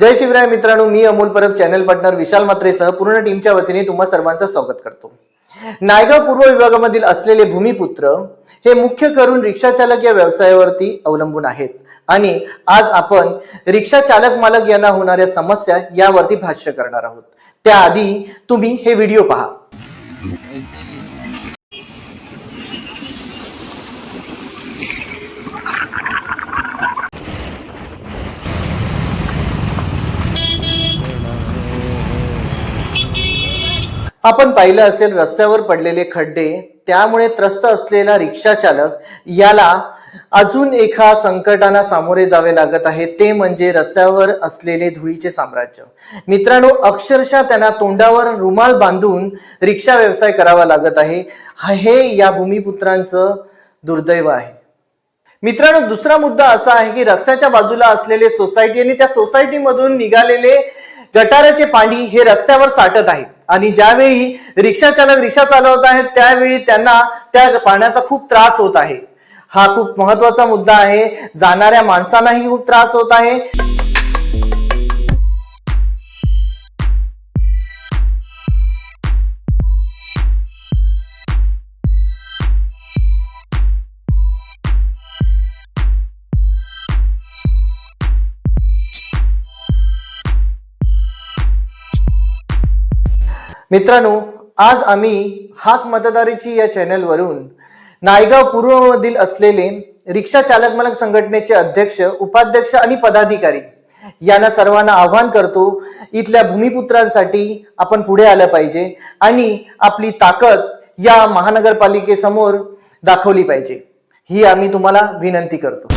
जय शिवराय मित्रांनो मी Amol Parab channel partner Vishal मात्रेसह पूर्ण टीमच्या वतीने तुम्हा सर्वांचं स्वागत करतो. नायगाव पूर्व विभागामधील असलेले भूमिपुत्र हे मुख्य करून रिक्षा चालक या व्यवसायावरती अवलंबून आहेत. आणि आज आपण रिक्षा चालक मालक यांना होणाऱ्या समस्या यावरती भाष्य करणार आहोत. त्याआधी तुम्ही हे व्हिडिओ पहा. आपण पाहिलं असेल रस्त्यावर पडलेले खड्डे त्यामुळे त्रस्त असलेला रिक्षा चालक याला अजून एका संकटांना सामोरे जावे लागत आहे. ते म्हणजे रस्त्यावर असलेले धुळीचे साम्राज्य. मित्रांनो अक्षरशः त्यांना तोंडावर रुमाल बांधून रिक्षा व्यवसाय करावा लागत आहे. हे या भूमिपुत्रांचं दुर्दैव आहे. मित्रांनो दुसरा मुद्दा असा आहे की रस्त्याच्या बाजूला असलेले सोसायटी आणि त्या सोसायटीमधून निघालेले गटाराचे पाणी हे रस्त्यावर साठत आहेत. आणि ज्यावेळी रिक्षा चालक रिक्षा चालवत आहेत त्यावेळी त्यांना त्या पाण्याचा खूप त्रास होत आहे. हा खूप महत्त्वाचा मुद्दा आहे. जाणाऱ्या माणसांनाही खूप त्रास होत आहे. मित्रांनो आज आम्ही हाक मतदारीची या चॅनलवरून नायगाव पूर्वमधील असलेले रिक्षा चालक मालक संघटनेचे अध्यक्ष उपाध्यक्ष आणि पदाधिकारी यांना सर्वांना आव्हान करतो इथल्या भूमिपुत्रांसाठी आपण पुढे आलं पाहिजे आणि आपली ताकद या महानगरपालिकेसमोर दाखवली पाहिजे. ही आम्ही तुम्हाला विनंती करतो.